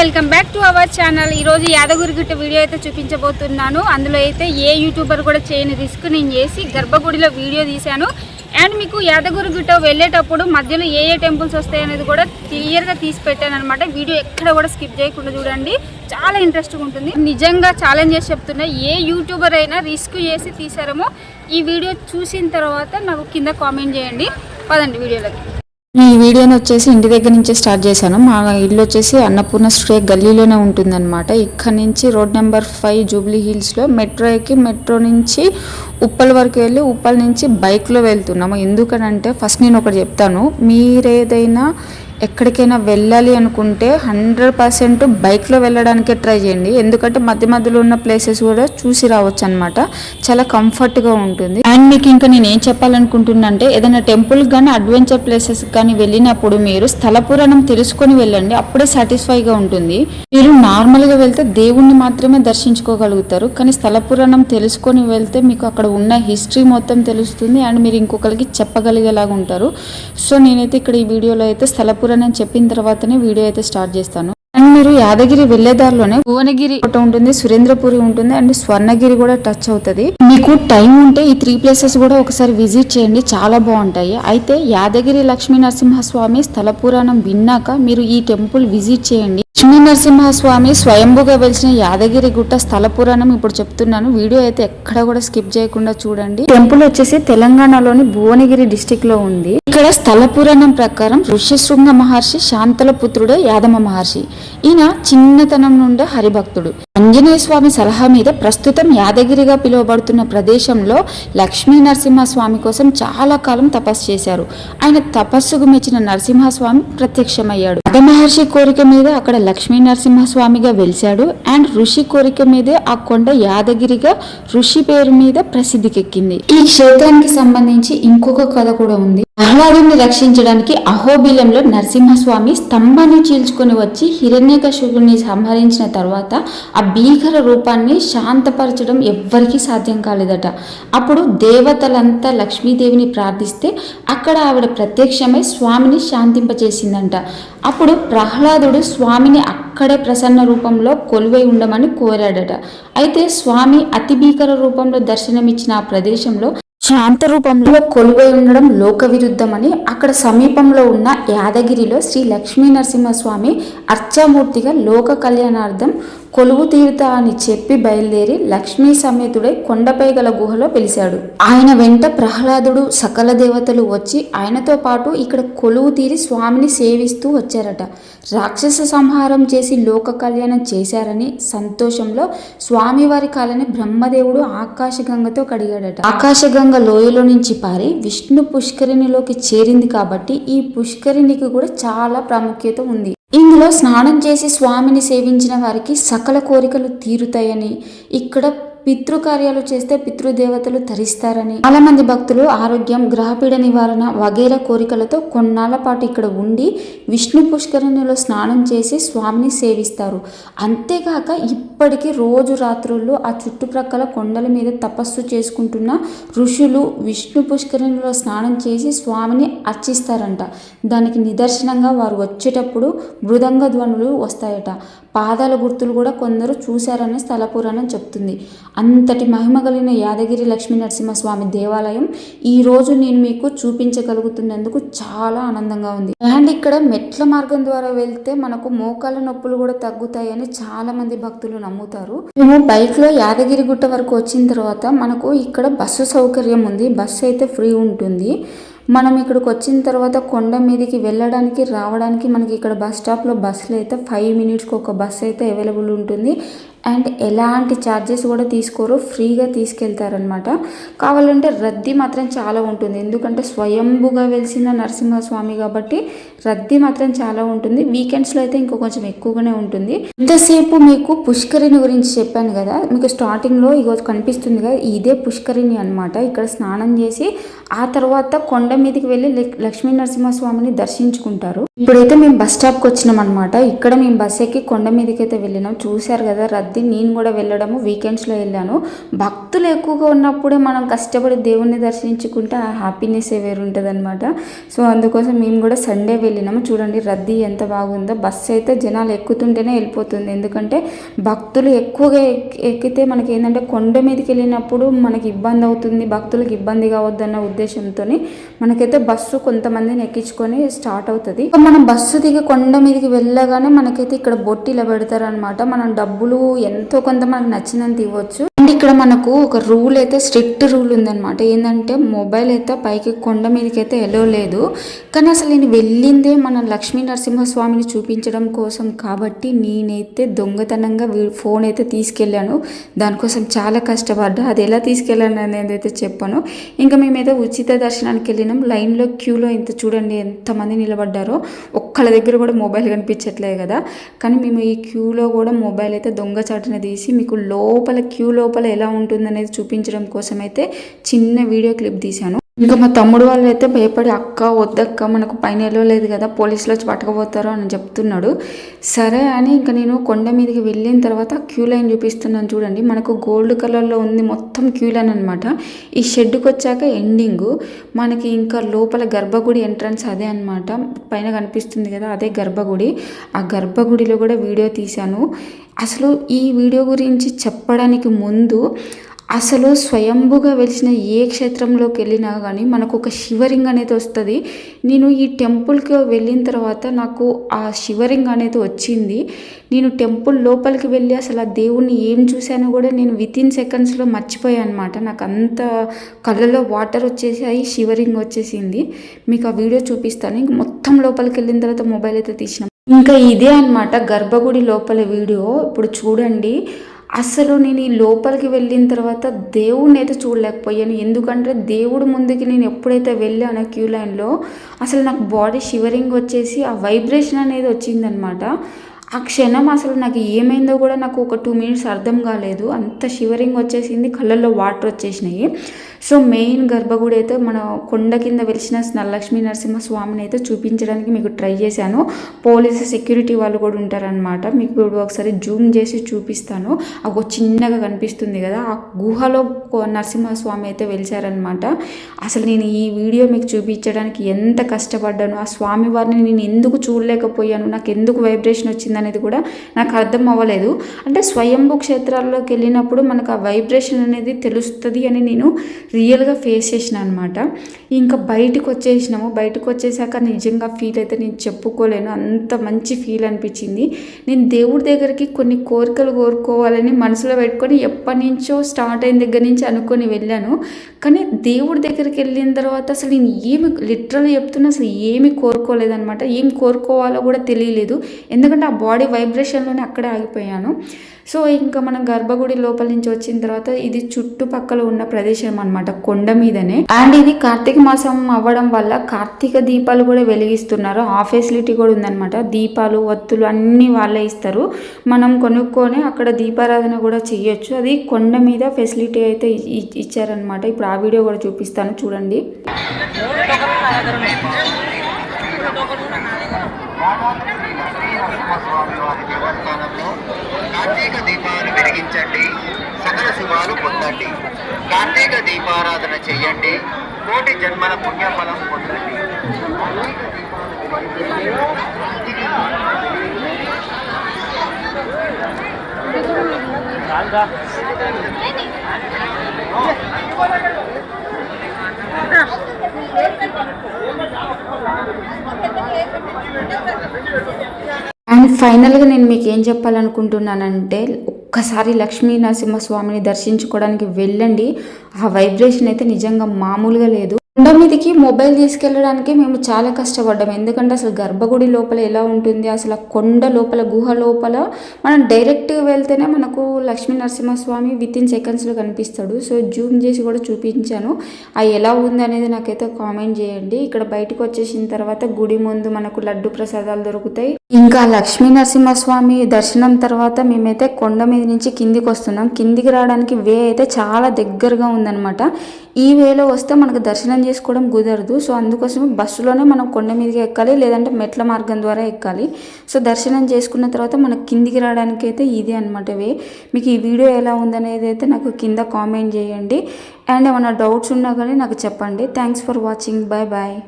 Welcome back to our channel. ఈరోజు Yadagirigutta video అయితే చూపించబోతున్నాను. అందులో అయితే ఏ యూట్యూబర్ కూడా చేయని రిస్క్ నేను చేసి గర్భగుడిలో వీడియో తీశాను. అండ్ మీకు యాదగిరిగుట్ట వెళ్ళేటప్పుడు మధ్యలో ఏ ఏ టెంపుల్స్ వస్తాయి అనేది కూడా క్లియర్గా తీసి పెట్టాను అనమాట వీడియో ఎక్కడ కూడా స్కిప్ చేయకుండా చూడండి. చాలా ఇంట్రెస్ట్గా ఉంటుంది. నిజంగా ఛాలెంజ్ చేసి చెప్తున్నా ఏ యూట్యూబర్ అయినా రిస్క్ చేసి తీసారేమో ఈ వీడియో చూసిన తర్వాత నాకు కింద కామెంట్ చేయండి. పదండి వీడియోలోకి. ఈ వీడియోని వచ్చేసి ఇంటి దగ్గర నుంచి స్టార్ట్ చేశాను. మా ఇల్లు వచ్చేసి అన్నపూర్ణ స్ట్రే గల్లీలోనే ఉంటుందన్నమాట. ఇక్కడ నుంచి రోడ్ నెంబర్ ఫైవ్ జూబ్లీ హిల్స్లో మెట్రో ఎక్కి మెట్రో నుంచి ఉప్పల్ వరకు వెళ్ళి ఉప్పల్ నుంచి బైక్లో వెళ్తున్నాము. ఎందుకనంటే ఫస్ట్ నేను ఒకటి చెప్తాను. మీరేదైనా ఎక్కడికైనా వెళ్ళాలి అనుకుంటే హండ్రెడ్ పర్సెంట్ బైక్లో వెళ్ళడానికే ట్రై చేయండి. ఎందుకంటే మధ్య మధ్యలో ఉన్న ప్లేసెస్ కూడా చూసి రావచ్చు అనమాట చాలా కంఫర్ట్గా ఉంటుంది. మీకు ఇంకా నేను ఏం చెప్పాలనుకుంటున్నా అంటే ఏదైనా టెంపుల్ కానీ అడ్వెంచర్ ప్లేసెస్ కానీ వెళ్ళినప్పుడు మీరు స్థల పురాణం తెలుసుకొని వెళ్ళండి అప్పుడే సాటిస్ఫైగా ఉంటుంది. మీరు నార్మల్గా వెళ్తే దేవుణ్ణి మాత్రమే దర్శించుకోగలుగుతారు కానీ స్థల పురాణం తెలుసుకొని వెళ్తే మీకు అక్కడ ఉన్న హిస్టరీ మొత్తం తెలుస్తుంది అండ్ మీరు ఇంకొకరికి చెప్పగలిగేలాగా ఉంటారు. సో నేనైతే ఇక్కడ ఈ వీడియోలో అయితే స్థల పురాణం చెప్పిన తర్వాతనే వీడియో అయితే స్టార్ట్ చేస్తాను. మీరు యాదగిరి వెళ్ళేదారిలోనే భువనగిరి ఒకటి ఉంటుంది సురేంద్రపురి ఉంటుంది అండ్ స్వర్ణగిరి కూడా టచ్ అవుతుంది. మీకు టైం ఉంటే ఈ త్రీ ప్లేసెస్ కూడా ఒకసారి విజిట్ చేయండి చాలా బాగుంటాయి. అయితే యాదగిరి లక్ష్మీ నరసింహస్వామి స్థల పురాణం విన్నాక మీరు ఈ టెంపుల్ విజిట్ చేయండి. లక్ష్మీ నరసింహస్వామి స్వయంభుగా వెలిసిన యాదగిరి గుట్ట స్థల పురాణం ఇప్పుడు చెప్తున్నాను. వీడియో అయితే ఎక్కడ కూడా స్కిప్ చేయకుండా చూడండి. టెంపుల్ వచ్చేసి తెలంగాణలోని భువనగిరి డిస్టిక్లో ఉంది. ఇక్కడ స్థల పురాణం ప్రకారం ఋష్యశృంగ మహర్షి శాంతల పుత్రుడే యాదమ మహర్షి. ఈయన చిన్నతనం నుండే హరిభక్తుడు. ఆంజనేయ స్వామి సలహా మీద ప్రస్తుతం యాదగిరిగా పిలువబడుతున్న ప్రదేశంలో లక్ష్మీ నరసింహస్వామి కోసం చాలా కాలం తపస్సు చేశారు. ఆయన తపస్సుకు మెచ్చిన నరసింహస్వామి ప్రత్యక్షమయ్యాడు. అద మహర్షి కోరిక మీద అక్కడ లక్ష్మీ నరసింహస్వామిగా వెలిశాడు అండ్ ఋషి కోరిక మీదే ఆ కొండ యాదగిరిగా ఋషి పేరు మీద ప్రసిద్ధికెక్కింది. ఈ క్షేత్రానికి సంబంధించి ఇంకొక కథ కూడా ఉంది. ప్రహ్లాదుని రక్షించడానికి అహోబిలంలో నరసింహస్వామి స్తంభాన్ని చీల్చుకొని వచ్చి హిరణ్యకశుకుని సంహరించిన తర్వాత ఆ భీకర రూపాన్ని శాంతపరచడం ఎవ్వరికీ సాధ్యం కాలేదట. అప్పుడు దేవతలంతా లక్ష్మీదేవిని ప్రార్థిస్తే అక్కడ ఆవిడ ప్రత్యక్షమై స్వామిని శాంతింపచేసిందంట. అప్పుడు ప్రహ్లాదుడు స్వామిని అక్కడే ప్రసన్న రూపంలో కొలువై ఉండమని కోరాడట. అయితే స్వామి అతి భీకర రూపంలో దర్శనమిచ్చిన ఆ ప్రదేశంలో శాంత రూపంలో కొలువై ఉండడం లోక విరుద్ధమని అక్కడ సమీపంలో ఉన్న యాదగిరిలో శ్రీ లక్ష్మీ నరసింహస్వామి అర్చామూర్తిగా లోక కళ్యాణార్థం కొలువు తీరుతా అని చెప్పి బయలుదేరి లక్ష్మీ సమేతుడై కొండపై గల గుహలో పిలిచాడు ఆయన వెంట ప్రహ్లాదుడు సకల దేవతలు వచ్చి ఆయనతో పాటు ఇక్కడ కొలువు తీరి స్వామిని సేవిస్తూ వచ్చారట. రాక్షస సంహారం చేసి లోక కళ్యాణం చేశారని సంతోషంలో స్వామివారి కాలని బ్రహ్మదేవుడు ఆకాశగంగతో కడిగాడట. ఆకాశగంగ లోయలో నుంచి పారి విష్ణు పుష్కరిణిలోకి చేరింది కాబట్టి ఈ పుష్కరిణికి కూడా చాలా ప్రాముఖ్యత ఉంది. స్నానం చేసి స్వామిని సేవించిన వారికి సకల కోరికలు తీరుతాయని ఇక్కడ పితృకార్యాలు చేస్తే పితృదేవతలు తరిస్తారని. చాలా మంది భక్తులు ఆరోగ్యం గ్రహపీడ నివారణ వగైరా కోరికలతో కొన్నాళ్ళ పాటు ఇక్కడ ఉండి విష్ణు పుష్కరిణిలో స్నానం చేసి స్వామిని సేవిస్తారు. అంతేకాక ఇప్పటికీ రోజు రాత్రుల్లో ఆ చుట్టుప్రక్కల కొండల మీద తపస్సు చేసుకుంటున్న ఋషులు విష్ణు పుష్కరిణిలో స్నానం చేసి స్వామిని అర్చిస్తారంట. దానికి నిదర్శనంగా వారు వచ్చేటప్పుడు మృదంగ ధ్వనులు వస్తాయట. పాదాల గుర్తులు కూడా కొందరు చూశారని స్థల పురాణం చెప్తుంది. అంతటి మహిమ కలిగిన యాదగిరి లక్ష్మీ నరసింహస్వామి దేవాలయం ఈ రోజు నేను మీకు చూపించగలుగుతున్నందుకు చాలా ఆనందంగా ఉంది. అండ్ ఇక్కడ మెట్ల మార్గం ద్వారా వెళ్తే మనకు మోకాల నొప్పులు కూడా తగ్గుతాయని చాలా మంది భక్తులు నమ్ముతారు. మేము బైక్లో యాదగిరి గుట్ట వరకు వచ్చిన తర్వాత మనకు ఇక్కడ బస్సు సౌకర్యం ఉంది. బస్సు అయితే ఫ్రీ ఉంటుంది. మనం ఇక్కడికి వచ్చిన తర్వాత కొండ మీదకి వెళ్ళడానికి రావడానికి మనకి ఇక్కడ బస్ స్టాప్లో బస్సులు అయితే ఫైవ్ మినిట్స్కి ఒక బస్ అయితే అవైలబుల్ ఉంటుంది. అండ్ ఎలాంటి ఛార్జెస్ కూడా తీసుకోరు ఫ్రీగా తీసుకెళ్తారనమాట కావాలంటే రద్దీ మాత్రం చాలా ఉంటుంది. ఎందుకంటే స్వయంభుగా వెలిసిన నరసింహస్వామి కాబట్టి రద్దీ మాత్రం చాలా ఉంటుంది. వీకెండ్స్లో అయితే ఇంకో కొంచెం ఎక్కువగానే ఉంటుంది. ఇంతసేపు మీకు పుష్కరిణి గురించి చెప్పాను కదా మీకు స్టార్టింగ్లో ఇగో కనిపిస్తుంది కదా ఇదే పుష్కరిణి అనమాట ఇక్కడ స్నానం చేసి ఆ తర్వాత కొండ మీదకి వెళ్ళి లక్- లక్ష్మీ నరసింహస్వామిని దర్శించుకుంటారు. ఇప్పుడైతే మేము బస్ స్టాప్కి వచ్చినాం అనమాట ఇక్కడ మేము బస్ ఎక్కి కొండ మీదకి అయితే వెళ్ళినాం. చూశారు కదా రద్దీ రద్దీ నేను కూడా వెళ్ళడము వీకెండ్స్లో వెళ్ళాను. భక్తులు ఎక్కువగా ఉన్నప్పుడే మనం కష్టపడి దేవుణ్ణి దర్శించుకుంటే ఆ హ్యాపీనెస్ వేరు ఉంటుంది అనమాట సో అందుకోసం మేము కూడా సండే వెళ్ళినాము. చూడండి రద్దీ ఎంత బాగుందో. బస్సు అయితే జనాలు ఎక్కుతుంటేనే వెళ్ళిపోతుంది. ఎందుకంటే భక్తులు ఎక్కువగా ఎక్కితే మనకి ఏంటంటే కొండ మీదకి వెళ్ళినప్పుడు మనకి ఇబ్బంది అవుతుంది. భక్తులకు ఇబ్బంది కావద్దన్న ఉద్దేశంతో మనకైతే బస్సు కొంతమందిని ఎక్కించుకొని స్టార్ట్ అవుతుంది. మనం బస్సు దిగి కొండ మీదకి వెళ్ళగానే మనకైతే ఇక్కడ బొట్టిలా పెడతారు అనమాట మనం డబ్బులు ఎంతో కొంత మనకు నచ్చినంత ఇవ్వచ్చు. ఇక్కడ మనకు ఒక రూల్ అయితే స్ట్రిక్ట్ రూల్ ఉందనమాట ఏంటంటే మొబైల్ అయితే పైకి కొండ మీదకి అయితే ఎలో లేదు. కానీ అసలు నేను వెళ్ళిందే మన లక్ష్మీ నరసింహస్వామిని చూపించడం కోసం కాబట్టి నేనైతే దొంగతనంగా ఫోన్ అయితే తీసుకెళ్ళాను. దానికోసం చాలా కష్టపడ్డా. అది ఎలా తీసుకెళ్ళాను అనేది అయితే చెప్పాను. ఇంకా మేమైతే ఉచిత దర్శనానికి వెళ్ళినాం. లైన్లో క్యూలో ఇంత చూడండి ఎంతమంది నిలబడ్డారో ఒక్కళ్ళ దగ్గర కూడా మొబైల్ కనిపించట్లేదు కదా. కానీ మేము ఈ క్యూలో కూడా మొబైల్ అయితే దొంగచాటున తీసి మీకు లోపల క్యూ లోపల ఎలా ఉంటుందనేది చూపించడం కోసం అయితే చిన్న వీడియో క్లిప్ తీశాను. ఇంకా మా తమ్ముడు వాళ్ళు అయితే భయపడి అక్క వద్దక్క మనకు పైన వెళ్ళలేదు కదా పోలీసులు వచ్చి పట్టుకుపోతారు అని చెప్తున్నాడు. సరే అని ఇంకా నేను కొండ మీదకి వెళ్ళిన తర్వాత క్యూ లైన్ చూపిస్తున్నాను చూడండి. మనకు గోల్డ్ కలర్లో ఉంది మొత్తం క్యూ లైన్ అనమాట ఈ షెడ్కి వచ్చాక ఎండింగ్. మనకి ఇంకా లోపల గర్భగుడి ఎంట్రన్స్ అదే అనమాట పైన కనిపిస్తుంది కదా అదే గర్భగుడి. ఆ గర్భగుడిలో కూడా వీడియో తీశాను. అసలు ఈ వీడియో గురించి చెప్పడానికి ముందు అసలు స్వయంభుగా వెలిసిన ఏ క్షేత్రంలోకి వెళ్ళినా కానీ మనకు ఒక శివరింగ్ అనేది వస్తుంది. నేను ఈ టెంపుల్కి వెళ్ళిన తర్వాత నాకు ఆ శివరింగ్ అనేది వచ్చింది. నేను టెంపుల్ లోపలికి వెళ్ళి అసలు ఆ దేవుణ్ణి ఏం చూశానో కూడా నేను విత్ ఇన్ సెకండ్స్లో మర్చిపోయాను అనమాట నాకు అంత కళ్ళలో వాటర్ వచ్చేసి అయి శివరింగ్ వచ్చేసింది. మీకు ఆ వీడియో చూపిస్తాను. ఇంక మొత్తం లోపలికి వెళ్ళిన తర్వాత మొబైల్ అయితే తీసినాం. ఇంకా ఇదే అనమాట గర్భగుడి లోపల వీడియో. ఇప్పుడు చూడండి. అసలు నేను ఈ లోపలికి వెళ్ళిన తర్వాత దేవుడిని అయితే చూడలేకపోయాను. ఎందుకంటే దేవుడు ముందుకి నేను ఎప్పుడైతే వెళ్ళానో క్యూ లైన్లో అసలు నాకు బాడీ షివరింగ్ వచ్చేసి ఆ వైబ్రేషన్ అనేది వచ్చిందనమాట ఆ క్షణం అసలు నాకు ఏమైందో కూడా నాకు ఒక టూ మినిట్స్ అర్థం కాలేదు. అంత షివరింగ్ వచ్చేసింది కళ్ళల్లో వాటర్ వచ్చేసినాయి. సో మెయిన్ గర్భగుడి అయితే మన కొండ కింద వెలిసిన లక్ష్మీ నరసింహస్వామిని అయితే చూపించడానికి మీకు ట్రై చేశాను. పోలీసు సెక్యూరిటీ వాళ్ళు కూడా ఉంటారనమాట మీకు ఇప్పుడు ఒకసారి జూమ్ చేసి చూపిస్తాను. ఒక చిన్నగా కనిపిస్తుంది కదా. ఆ గుహలో నరసింహస్వామి అయితే వెలిచారనమాట అసలు నేను ఈ వీడియో మీకు చూపించడానికి ఎంత కష్టపడ్డాను. ఆ స్వామి వారిని నేను ఎందుకు చూడలేకపోయాను? నాకు ఎందుకు వైబ్రేషన్ వచ్చిందనేది కూడా నాకు అర్థం అవ్వలేదు. అంటే స్వయంభూ క్షేత్రాల్లోకి వెళ్ళినప్పుడు మనకు ఆ వైబ్రేషన్ అనేది తెలుస్తుంది అని నేను రియల్గా ఫేస్ చేసిన అనమాట ఇంకా బయటకు వచ్చేసినాము బయటకు వచ్చేసాక నిజంగా ఫీల్ అయితే నేను చెప్పుకోలేను. అంత మంచి ఫీల్ అనిపించింది. నేను దేవుడి దగ్గరికి కొన్ని కోరికలు కోరుకోవాలని మనసులో పెట్టుకొని ఎప్పటి నుంచో స్టార్ట్ అయిన దగ్గర నుంచి అనుకొని వెళ్ళాను. కానీ దేవుడి దగ్గరికి వెళ్ళిన తర్వాత అసలు నేను ఏమి లిటరల్ చెప్తున్నా అసలు ఏమి కోరుకోలేదనమాట. ఏం కోరుకోవాలో కూడా తెలియలేదు. ఎందుకంటే ఆ బాడీ వైబ్రేషన్లోనే అక్కడే ఆగిపోయాను. సో ఇంకా మనం గర్భగుడి లోపల నుంచి వచ్చిన తర్వాత ఇది చుట్టుపక్కల ఉన్న ప్రదేశం అనమాట కొండ మీదనే. అండ్ ఇది కార్తీక మాసం అవ్వడం వల్ల కార్తీక దీపాలు కూడా వెలిగిస్తున్నారు. ఆ ఫెసిలిటీ కూడా ఉందన్నమాట. దీపాలు ఒత్తులు అన్నీ వాళ్ళే ఇస్తారు. మనం కొనుక్కొని అక్కడ దీపారాధన కూడా చేయొచ్చు అది కొండ మీద ఫెసిలిటీ అయితే ఇచ్చారనమాట ఇప్పుడు ఆ వీడియో కూడా చూపిస్తాను. చూడండి. స్వామి వారి దేవస్థానంలో కార్తీక దీపాలు వెలిగించండి సకల శుభాలు పొందండి. కార్తీక దీపారాధన చెయ్యండి కోటి జన్మల పుణ్యఫలం పొందండి. కార్తీక దీపాలు అండ్ ఫైనల్గా నేను మీకు ఏం చెప్పాలనుకుంటున్నానంటే ఒక్కసారి లక్ష్మీ నరసింహస్వామిని దర్శించుకోవడానికి వెళ్ళండి. ఆ వైబ్రేషన్ అయితే నిజంగా మామూలుగా లేదు. కొండ మీదకి మొబైల్ తీసుకెళ్ళడానికి మేము చాలా కష్టపడ్డాం. ఎందుకంటే అసలు గర్భగుడి లోపల ఎలా ఉంటుంది? అసలు కొండ లోపల గుహ లోపల మనం డైరెక్ట్గా వెళ్తేనే మనకు లక్ష్మీ నరసింహస్వామి విత్ ఇన్ సెకండ్స్లో కనిపిస్తాడు. సో జూమ్ చేసి కూడా చూపించాను. అది ఎలా ఉంది అనేది నాకైతే కామెంట్ చేయండి. ఇక్కడ బయటకు వచ్చేసిన తర్వాత గుడి ముందు మనకు లడ్డు ప్రసాదాలు దొరుకుతాయి. ఇంకా లక్ష్మీ నరసింహస్వామి దర్శనం తర్వాత మేమైతే కొండ మీద నుంచి కిందికి వస్తున్నాం. కిందికి రావడానికి వే అయితే చాలా దగ్గరగా ఉందన్నమాట. ఈ వేలో వస్తే మనకు దర్శనం చేసుకోవడం కుదరదు. సో అందుకోసం బస్సులోనే మనం కొండ మీదకి ఎక్కాలి లేదంటే మెట్ల మార్గం ద్వారా ఎక్కాలి. సో దర్శనం చేసుకున్న తర్వాత మనకు కిందికి రావడానికి అయితే ఇదే అనమాట వే. మీకు ఈ వీడియో ఎలా ఉందనేది అయితే నాకు కింద కామెంట్ చేయండి. అండ్ ఏమైనా డౌట్స్ ఉన్నా కానీ నాకు చెప్పండి. Thanks for watching. Bye bye